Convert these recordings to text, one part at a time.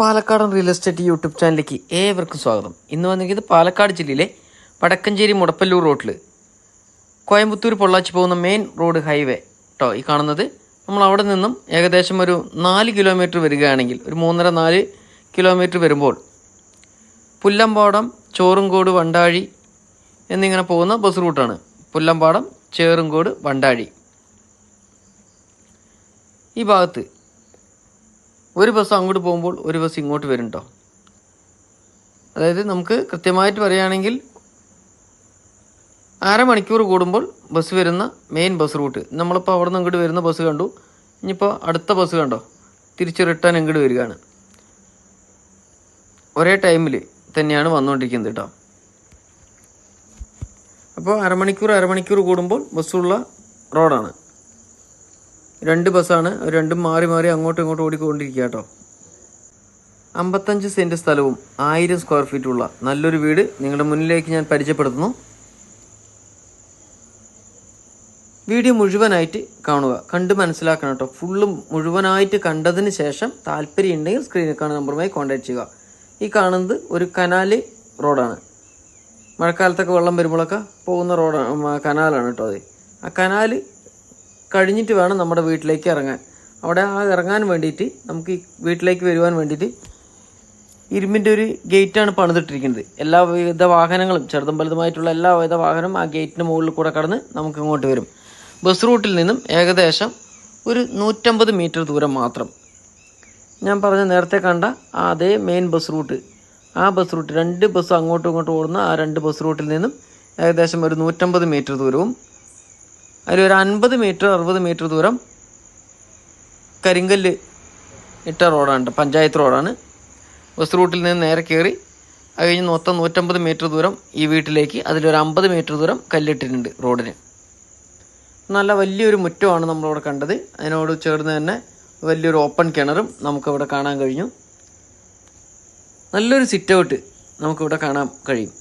പാലക്കാടൻ real estate YouTube ചാനലിലേക്ക് ഏവർക്കും സ്വാഗതം. ഇന്ന് വന്നിരിക്കുന്നത് പാലക്കാട് ജില്ലയിലെ വടക്കഞ്ചേരി മുടപ്പല്ലൂർ റോട്ടിൽ കോയമ്പത്തൂർ പൊള്ളാച്ചി പോകുന്ന മെയിൻ റോഡ് ഹൈവേ കേട്ടോ ഈ കാണുന്നത്. നമ്മൾ അവിടെ നിന്നും ഏകദേശം ഒരു നാല് കിലോമീറ്റർ വരികയാണെങ്കിൽ ഒരു മൂന്നര നാല് കിലോമീറ്റർ വരുമ്പോൾ പുല്ലമ്പാടം ചോറുംകോട് വണ്ടാഴി എന്നിങ്ങനെ പോകുന്ന ബസ് റൂട്ടാണ്. പുല്ലമ്പാടം ചേറുംകോട് വണ്ടാഴി. ഈ ഭാഗത്ത് ഒരു ബസ് അങ്ങോട്ട് പോകുമ്പോൾ ഒരു ബസ് ഇങ്ങോട്ട് വരും അതായത് നമുക്ക് കൃത്യമായിട്ട് പറയുകയാണെങ്കിൽ അരമണിക്കൂർ കൂടുമ്പോൾ ബസ് വരുന്ന മെയിൻ ബസ് റൂട്ട് നമ്മളിപ്പോൾ അവിടെ നിന്ന് ഇങ്ങോട്ട് വരുന്ന ബസ് കണ്ടു. ഇനിയിപ്പോൾ അടുത്ത ബസ് കണ്ടോ? തിരിച്ച് റിട്ടേൺ ഇങ്ങോട്ട് വരികയാണ്. ഒരേ ടൈമിൽ തന്നെയാണ് വന്നുകൊണ്ടിരിക്കുന്നത് കേട്ടോ അപ്പോൾ അരമണിക്കൂർ അരമണിക്കൂർ കൂടുമ്പോൾ ബസ്സുള്ള റോഡാണ് രണ്ട് ബസ്സാണ് രണ്ടും മാറി മാറി അങ്ങോട്ടും ഇങ്ങോട്ടും ഓടിക്കൊണ്ടിരിക്കുക കേട്ടോ. അമ്പത്തഞ്ച് സെന്റ് സ്ഥലവും ആയിരം സ്ക്വയർ ഫീറ്റ് ഉള്ള നല്ലൊരു വീട് നിങ്ങളുടെ മുന്നിലേക്ക് ഞാൻ പരിചയപ്പെടുത്തുന്നു. വീഡിയോ മുഴുവനായിട്ട് കാണുക കണ്ട് മനസ്സിലാക്കണം കേട്ടോ. ഫുള്ള് മുഴുവനായിട്ട് കണ്ടതിന് ശേഷം താല്പര്യം ഉണ്ടെങ്കിൽ സ്ക്രീനിൽ കാണുന്ന നമ്പറുമായി കോൺടാക്ട് ചെയ്യുക. ഈ കാണുന്നത് ഒരു കനാല് റോഡാണ്. മഴക്കാലത്തൊക്കെ വെള്ളം വരുമ്പോഴൊക്കെ പോകുന്ന റോഡാണ് കനാലാണ് കേട്ടോ അത്. ആ കനാല് കഴിഞ്ഞിട്ട് വേണം നമ്മുടെ വീട്ടിലേക്ക് ഇറങ്ങാൻ. അവിടെ ആ ഇറങ്ങാൻ വേണ്ടിയിട്ട് നമുക്ക് വീട്ടിലേക്ക് വരുവാൻ വേണ്ടിയിട്ട് ഇരുമ്പിന്റെ ഒരു ഗേറ്റാണ് പണിതിട്ടിരിക്കുന്നത്. എല്ലാവിധ വാഹനങ്ങളും ചെറുതും വലുതുമായിട്ടുള്ള എല്ലാവിധ വാഹനം ആ ഗേറ്റിന് മുകളിൽ കൂടെ കടന്ന് നമുക്ക് ഇങ്ങോട്ട് വരും. ബസ് റൂട്ടിൽ നിന്നും ഏകദേശം ഒരു നൂറ്റമ്പത് മീറ്റർ ദൂരം മാത്രം. ഞാൻ പറഞ്ഞ നേരത്തെ കണ്ട അതേ മെയിൻ ബസ് റൂട്ട് ആ ബസ് റൂട്ട് രണ്ട് ബസ് അങ്ങോട്ടും ഇങ്ങോട്ടും ഓടുന്ന ആ രണ്ട് ബസ് റൂട്ടിൽ നിന്നും ഏകദേശം ഒരു നൂറ്റമ്പത് മീറ്റർ ദൂരവും അതിലൊരു അൻപത് മീറ്റർ അറുപത് മീറ്റർ ദൂരം കരിങ്കല്ല് ഇട്ട റോഡാണ് പഞ്ചായത്ത് റോഡാണ്. ബസ് റൂട്ടിൽ നിന്ന് നേരെ കയറി അത് കഴിഞ്ഞ് മൊത്തം നൂറ്റമ്പത് മീറ്റർ ദൂരം ഈ വീട്ടിലേക്ക് അതിലൊരു അമ്പത് മീറ്റർ ദൂരം കല്ലിട്ടിട്ടുണ്ട് റോഡിന്. നല്ല വലിയൊരു മുറ്റമാണ് നമ്മളിവിടെ കണ്ടത്. അതിനോട് ചേർന്ന് തന്നെ വലിയൊരു ഓപ്പൺ കിണറും നമുക്കിവിടെ കാണാൻ കഴിഞ്ഞു. നല്ലൊരു സിറ്റ് ഔട്ട് നമുക്കിവിടെ കാണാൻ കഴിയും.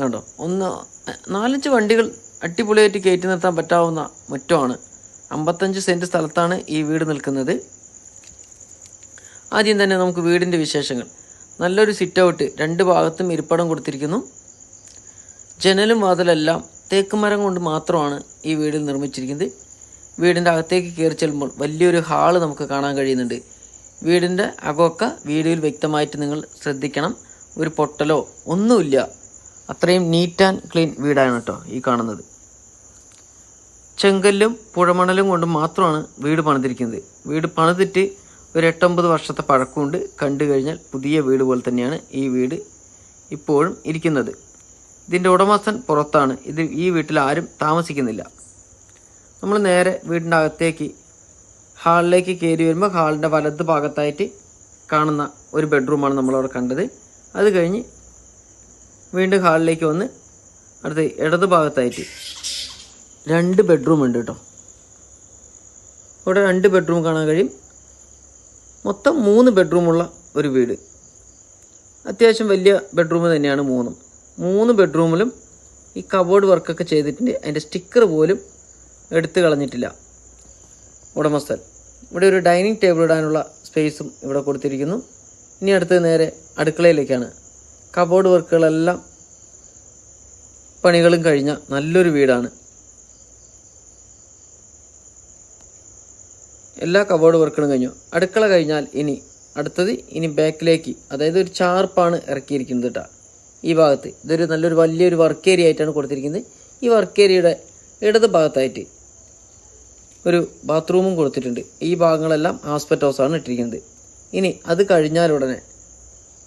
കണ്ടോ? ഒന്ന് നാലഞ്ച് വണ്ടികൾ അടിപൊളിയായിട്ട് കയറ്റി നിർത്താൻ പറ്റാവുന്ന മുറ്റമാണ്. അമ്പത്തഞ്ച് സെന്റ് സ്ഥലത്താണ് ഈ വീട് നിൽക്കുന്നത്. ആദ്യം തന്നെ നമുക്ക് വീടിന്റെ വിശേഷങ്ങൾ. നല്ലൊരു സിറ്റ് ഔട്ട് രണ്ട് ഭാഗത്തും ഇരിപ്പടം കൊടുത്തിരിക്കുന്നു. ജനലും വാതിലെല്ലാം തേക്ക് മരം കൊണ്ട് മാത്രമാണ് ഈ വീടിൽ നിർമ്മിച്ചിരിക്കുന്നത്. വീടിന്റെ അകത്തേക്ക് കയറി ചെല്ലുമ്പോൾ വലിയൊരു ഹാൾ നമുക്ക് കാണാൻ കഴിയുന്നുണ്ട്. വീടിന്റെ അകമൊക്കെ വീഡിയോയിൽ വ്യക്തമായിട്ട് നിങ്ങൾ ശ്രദ്ധിക്കണം. ഒരു പൊട്ടലോ ഒന്നുമില്ല. അത്രയും നീറ്റ് ആൻഡ് ക്ലീൻ വീടാണ് കേട്ടോ ഈ കാണുന്നത്. ചെങ്കല്ലും പുഴമണലും കൊണ്ട് മാത്രമാണ് വീട് പണിതിരിക്കുന്നത്. വീട് പണിതിട്ട് ഒരു എട്ടൊമ്പത് വർഷത്തെ പഴക്കമുണ്ട്. കണ്ടു കഴിഞ്ഞാൽ പുതിയ വീട് പോലെ തന്നെയാണ് ഈ വീട് ഇപ്പോഴും ഇരിക്കുന്നത്. ഇതിന്റെ ഉടമസ്ഥൻ പുറത്താണ്. ഇത് ഈ വീട്ടിൽ ആരും താമസിക്കുന്നില്ല. നമ്മൾ നേരെ വീടിന്റെ അകത്തേക്ക് ഹാളിലേക്ക് കയറി വരുമ്പോൾ ഹാളിന്റെ വലത് ഭാഗത്തായിട്ട് കാണുന്ന ഒരു ബെഡ്റൂമാണ് നമ്മളവിടെ കണ്ടത്. അത് കഴിഞ്ഞ് വീണ്ടും ഹാളിലേക്ക് വന്ന് അടുത്ത് ഇടത് ഭാഗത്തായിട്ട് രണ്ട് ബെഡ്റൂം ഉണ്ട് കേട്ടോ. ഇവിടെ രണ്ട് ബെഡ്റൂം കാണാൻ കഴിയും. മൊത്തം മൂന്ന് ബെഡ്റൂമുള്ള ഒരു വീട്. അത്യാവശ്യം വലിയ ബെഡ്റൂം തന്നെയാണ് മൂന്നും. മൂന്ന് ബെഡ്റൂമിലും ഈ കബോർഡ് വർക്കൊക്കെ ചെയ്തിട്ടുണ്ട്. അതിന്റെ സ്റ്റിക്കർ പോലും എടുത്തു കളഞ്ഞിട്ടില്ല. ഉടമസ്ഥൻ. ഇവിടെ ഒരു ഡൈനിങ് ടേബിൾ ഇടാനുള്ള സ്പേസും ഇവിടെ കൊടുത്തിരിക്കുന്നു. ഇനി അടുത്തത് നേരെ അടുക്കളയിലേക്കാണ്. കബോർഡ് വർക്കുകളെല്ലാം പണികളും കഴിഞ്ഞ നല്ലൊരു വീടാണ്. എല്ലാ കബോർഡ് വർക്കുകളും കഴിഞ്ഞു. അടുക്കള കഴിഞ്ഞാൽ ഇനി അടുത്തത് ഇനി ബാക്കിലേക്ക് അതായത് ഒരു ചാർപ്പാണ് ഇറക്കിയിരിക്കുന്നത് കേട്ടോ ഈ ഭാഗത്ത്. ഇതൊരു നല്ലൊരു വലിയൊരു വർക്ക് ഏരിയ ആയിട്ടാണ് കൊടുത്തിരിക്കുന്നത്. ഈ വർക്ക് ഏരിയയുടെ ഇടത് ഭാഗത്തായിട്ട് ഒരു ബാത്റൂമും കൊടുത്തിട്ടുണ്ട്. ഈ ഭാഗങ്ങളെല്ലാം ആസ്പെറ്റ് ഹൗസാണ് ഇട്ടിരിക്കുന്നത്. ഇനി അത് കഴിഞ്ഞാൽ ഉടനെ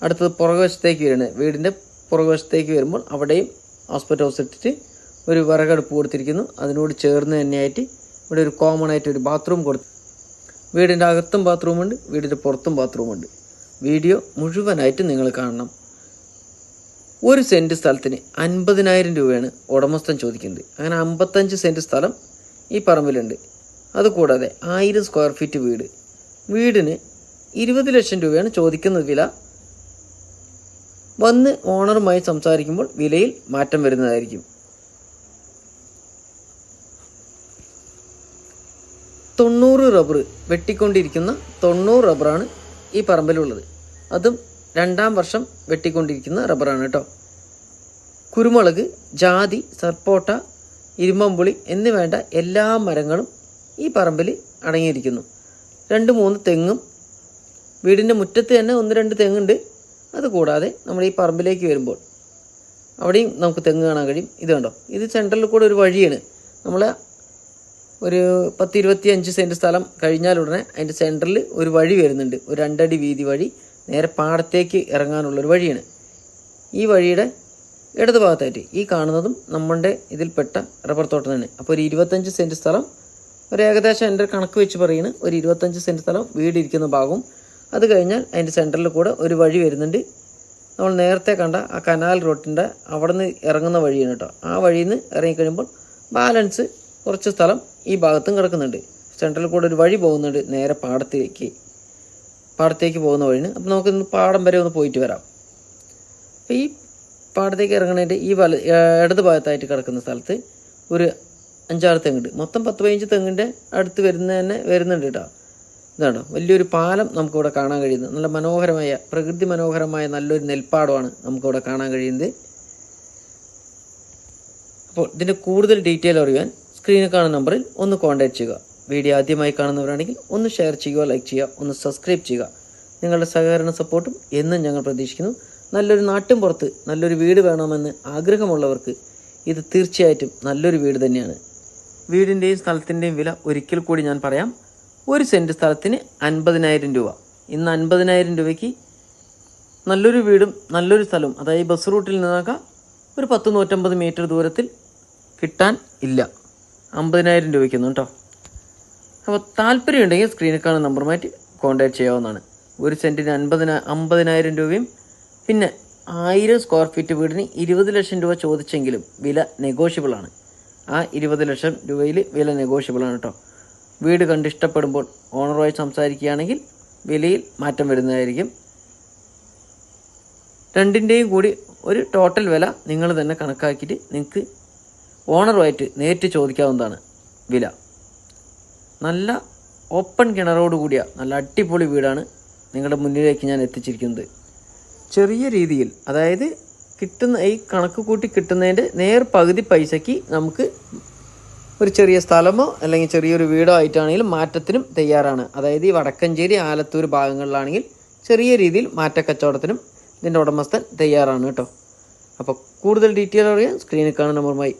അടുത്തത് പുറകുവശത്തേക്ക് വരുന്നത് വീടിന്റെ പുറകുവശത്തേക്ക് വരുമ്പോൾ അവിടെയും ഹോസ്പിറ്റൽ ഹൗസ് ഇട്ടിട്ട് ഒരു വിറകടുപ്പ് കൊടുത്തിരിക്കുന്നു. അതിനോട് ചേർന്ന് തന്നെയായിട്ട് ഇവിടെ ഒരു കോമൺ ആയിട്ട് ഒരു ബാത്റൂം കൊടുത്തു വീടിന്റെ അകത്തും ബാത്റൂമുണ്ട് വീടിന്റെ പുറത്തും ബാത്റൂമുണ്ട് വീഡിയോ മുഴുവനായിട്ട് നിങ്ങൾ കാണണം. ഒരു സെന്റ് സ്ഥലത്തിന് അൻപതിനായിരം രൂപയാണ് ഉടമസ്ഥൻ ചോദിക്കുന്നത്. അങ്ങനെ അമ്പത്തഞ്ച് സെന്റ് സ്ഥലം ഈ പറമ്പിലുണ്ട്. അതുകൂടാതെ ആയിരം സ്ക്വയർ ഫീറ്റ് വീട്. വീടിന് ഇരുപത് ലക്ഷം രൂപയാണ് ചോദിക്കുന്ന വില. വന്ന് ഓണറുമായി സംസാരിക്കുമ്പോൾ വിലയിൽ മാറ്റം വരുന്നതായിരിക്കും. റബ്ബർ വെട്ടിക്കൊണ്ടിരിക്കുന്ന തൊണ്ണൂറ് റബ്ബറാണ് ഈ പറമ്പിലുള്ളത്. അതും രണ്ടാം വർഷം വെട്ടിക്കൊണ്ടിരിക്കുന്ന റബ്ബറാണ് കേട്ടോ. കുരുമുളക് ജാതി സർപ്പോട്ട ഇരുമ്പമ്പുളി എന്ന് വേണ്ട എല്ലാ മരങ്ങളും ഈ പറമ്പിൽ അടങ്ങിയിരിക്കുന്നു. രണ്ട് മൂന്ന് തെങ്ങും വീടിന്റെ മുറ്റത്ത് തന്നെ ഒന്ന് രണ്ട് തെങ്ങുണ്ട്. അതുകൂടാതെ നമ്മൾ ഈ പറമ്പിലേക്ക് വരുമ്പോൾ അവിടെയും നമുക്ക് തെങ്ങ് കാണാൻ കഴിയും. ഇത് കണ്ടോ? ഇത് സെൻട്രലിൽ കൂടെ ഒരു വഴിയാണ്. നമ്മൾ ഒരു പത്ത് ഇരുപത്തി അഞ്ച് സെന്റ് സ്ഥലം കഴിഞ്ഞാൽ ഉടനെ അതിന്റെ സെന്ററിൽ ഒരു വഴി വരുന്നുണ്ട്. ഒരു രണ്ടടി വീതി വഴി നേരെ പാടത്തേക്ക് ഇറങ്ങാനുള്ളൊരു വഴിയാണ്. ഈ വഴിയുടെ ഇടത് ഭാഗത്തായിട്ട് ഈ കാണുന്നതും നമ്മളുടെ ഇതിൽപ്പെട്ട റബ്ബർ തോട്ടം തന്നെ അപ്പോൾ ഒരു ഇരുപത്തഞ്ച് സെന്റ് സ്ഥലം ഒരു ഏകദേശം എന്റെ കണക്ക് വെച്ച് പറയുന്നത് ഒരു ഇരുപത്തഞ്ച് സെന്റ് സ്ഥലം വീടിരിക്കുന്ന ഭാഗവും അത് കഴിഞ്ഞാൽ അതിന്റെ സെന്ററിൽ കൂടെ ഒരു വഴി വരുന്നുണ്ട്. നമ്മൾ നേരത്തെ കണ്ട ആ കനാൽ റോട്ടിന്റെ അവിടെ നിന്ന് ഇറങ്ങുന്ന വഴിയാണ് കേട്ടോ. ആ വഴിയിൽ നിന്ന് ഇറങ്ങിക്കഴിയുമ്പോൾ ബാലൻസ് കുറച്ച് സ്ഥലം ഈ ഭാഗത്തും കിടക്കുന്നുണ്ട്. സെൻട്രൽ കൂടെ ഒരു വഴി പോകുന്നുണ്ട്. നേരെ പാടത്തേക്ക്. പാടത്തേക്ക് പോകുന്ന വഴിന് അപ്പോൾ നമുക്ക് ഇന്ന് പാടം വരെ ഒന്ന് പോയിട്ട് വരാം. അപ്പോൾ ഈ പാടത്തേക്ക് ഇറങ്ങണതിന്റെ ഈ വല ഇടത് ഭാഗത്തായിട്ട് കിടക്കുന്ന സ്ഥലത്ത് ഒരു അഞ്ചാറ് തെങ്ങുണ്ട്. മൊത്തം പത്ത് പതിനഞ്ച് തെങ്ങിന്റെ അടുത്ത് വരുന്ന തന്നെ വരുന്നുണ്ട് കേട്ടോ. ഇതാണ്? വലിയൊരു പാലം നമുക്കിവിടെ കാണാൻ കഴിയുന്നത്. നല്ല മനോഹരമായ പ്രകൃതി മനോഹരമായ നല്ലൊരു നെൽപ്പാടമാണ് നമുക്കിവിടെ കാണാൻ കഴിയുന്നത്. അപ്പോൾ ഇതിന്റെ കൂടുതൽ ഡീറ്റെയിൽ അറിയാൻ സ്ക്രീനിൽ കാണുന്ന നമ്പറിൽ ഒന്ന് കോൺടാക്ട് ചെയ്യുക. വീഡിയോ ആദ്യമായി കാണുന്നവരാണെങ്കിൽ ഒന്ന് ഷെയർ ചെയ്യുക ലൈക്ക് ചെയ്യുക ഒന്ന് സബ്സ്ക്രൈബ് ചെയ്യുക. നിങ്ങളുടെ സഹകരണ സപ്പോർട്ടും എന്നും ഞങ്ങൾ പ്രതീക്ഷിക്കുന്നു. നല്ലൊരു നാട്ടിൻ പുറത്ത് നല്ലൊരു വീട് വേണമെന്ന് ആഗ്രഹമുള്ളവർക്ക് ഇത് തീർച്ചയായിട്ടും നല്ലൊരു വീട് തന്നെയാണ്. വീടിന്റെയും സ്ഥലത്തിന്റെയും വില ഒരിക്കൽ കൂടി ഞാൻ പറയാം. ഒരു സെന്റ് സ്ഥലത്തിന് അൻപതിനായിരം രൂപ. ഇന്ന് അൻപതിനായിരം രൂപയ്ക്ക് നല്ലൊരു വീടും നല്ലൊരു സ്ഥലവും അതായത് ബസ് റൂട്ടിൽ നിന്നൊക്കെ ഒരു പത്ത് നൂറ്റമ്പത് മീറ്റർ ദൂരത്തിൽ കിട്ടാൻ ഇല്ല. അമ്പതിനായിരം രൂപയ്ക്കൊന്നും കേട്ടോ അപ്പോൾ താല്പര്യമുണ്ടെങ്കിൽ സ്ക്രീനിൽ കാണുന്ന നമ്പർ മാറ്റി കോൺടാക്ട് ചെയ്യാവുന്നതാണ്. ഒരു സെന്റിന് അൻപതിന അമ്പതിനായിരം രൂപയും പിന്നെ ആയിരം സ്ക്വയർ ഫീറ്റ് വീടിന് ഇരുപത് ലക്ഷം രൂപ ചോദിച്ചെങ്കിലും വില നെഗോഷ്യബിളാണ് ആ ഇരുപത് ലക്ഷം രൂപയിൽ വില നെഗോഷ്യബിളാണ് കേട്ടോ വീട് കണ്ടിഷ്ടപ്പെടുമ്പോൾ ഓണറുമായി സംസാരിക്കുകയാണെങ്കിൽ വിലയിൽ മാറ്റം വരുന്നതായിരിക്കും. രണ്ടിന്റെയും കൂടി ഒരു ടോട്ടൽ വില നിങ്ങൾ തന്നെ കണക്കാക്കിയിട്ട് നിങ്ങൾക്ക് ഓണറുമായിട്ട് നേരിട്ട് ചോദിക്കാവുന്നതാണ് വില. നല്ല ഓപ്പൺ കിണറോട് കൂടിയ നല്ല അടിപൊളി വീടാണ് നിങ്ങളുടെ മുന്നിലേക്ക് ഞാൻ എത്തിച്ചിരിക്കുന്നത്. ചെറിയ രീതിയിൽ അതായത് കിട്ടുന്ന ഈ കണക്ക് കൂട്ടി കിട്ടുന്നതിന്റെ നേർ പകുതി പൈസയ്ക്ക് നമുക്ക് ഒരു ചെറിയ സ്ഥലമോ അല്ലെങ്കിൽ ചെറിയൊരു വീടോ ആയിട്ടാണെങ്കിലും മാറ്റത്തിനും തയ്യാറാണ്. അതായത് ഈ വടക്കഞ്ചേരി ആലത്തൂർ ഭാഗങ്ങളിലാണെങ്കിൽ ചെറിയ രീതിയിൽ മാറ്റക്കച്ചവടത്തിനും ഇതിന്റെ ഉടമസ്ഥൻ തയ്യാറാണ് കേട്ടോ. അപ്പോൾ കൂടുതൽ ഡീറ്റെയിൽ അറിയാൻ സ്ക്രീനിൽ കാണുന്ന നമ്പറുമായി